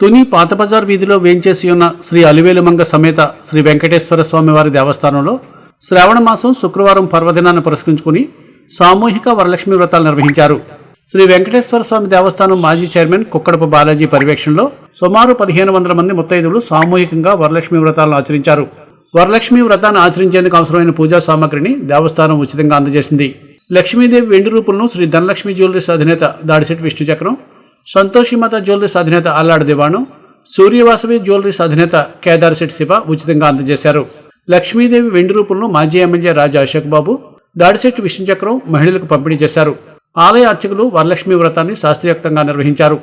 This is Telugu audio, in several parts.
తుని పాతబజార్ వీధిలో వేంచేసి ఉన్న శ్రీ అలివేలుమంగ సమేత శ్రీ వెంకటేశ్వర స్వామివారి దేవస్థానంలో శ్రావణ మాసం శుక్రవారం పర్వదినాన్ని పురస్కరించుకుని సామూహిక వరలక్ష్మి వ్రతాలు నిర్వహించారు. శ్రీ వెంకటేశ్వర స్వామి దేవస్థానం మాజీ చైర్మన్ కుక్కడపు బాలాజీ పర్యవేక్షణలో సుమారు పదిహేను వందల మంది ముత్తైదువులు సామూహికంగా వరలక్ష్మి వ్రతాలను ఆచరించారు. వరలక్ష్మి వ్రతాన్ని ఆచరించేందుకు అవసరమైన పూజా సామాగ్రిని దేవస్థానం ఉచితంగా అందజేసింది. లక్ష్మీదేవి వెండి రూపులను శ్రీ ధనలక్ష్మి జ్యువెలరీస్ అధినేత దాడిశెట్టి విష్ణు చక్రం సంతోషి మత జ్యువెలరీస్ అధినేత అల్లాడు దివాను సూర్యవాసవి జ్యువెలరీస్ అధినేత కేదార్శెట్టి శివ ఉచితంగా అందజేశారు. లక్ష్మీదేవి వెండి రూపంలో మాజీ ఎమ్మెల్యే రాజా అశోక్ బాబు దాడిశెట్టి విష్ణుచక్రం మహిళలకు పంపిణీ చేశారు. ఆలయ అర్చకులు వరలక్ష్మి వ్రతాన్ని శాస్త్రీయోక్తంగా నిర్వహించారు.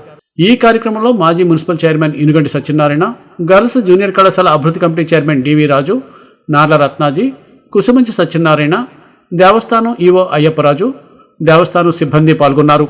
ఈ కార్యక్రమంలో మాజీ municipal chairman Inuganti Satyanarayana girls junior కళాశాల అభివృద్ధి committee chairman DV Raju Narla Ratnaji Kusumanchi Satyanarayana దేవస్థానం ఈవో అయ్యప్పరాజు దేవస్థానం సిబ్బంది పాల్గొన్నారు.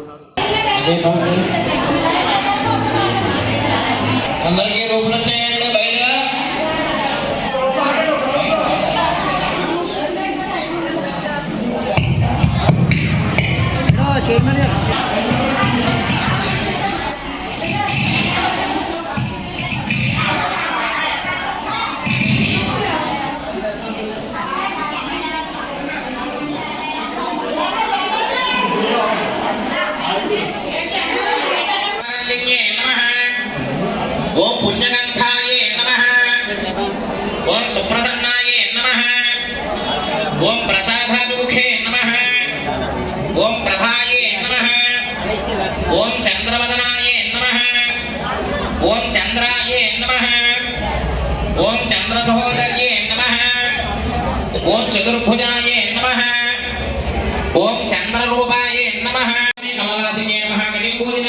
ఓం పుణ్యగంధాయే నమః ఓం సుప్రసన్నాయే నమః ఓం ప్రసాదాభిముఖే నమః ఓం ఓం చంద్రాయే నమ ఓం చంద్ర సహోదర్యే నమ ఓం చతుర్భుజాయే నమ ఓం చంద్రరూపాయే నమః నమవాసినే నమః కటింబోధిన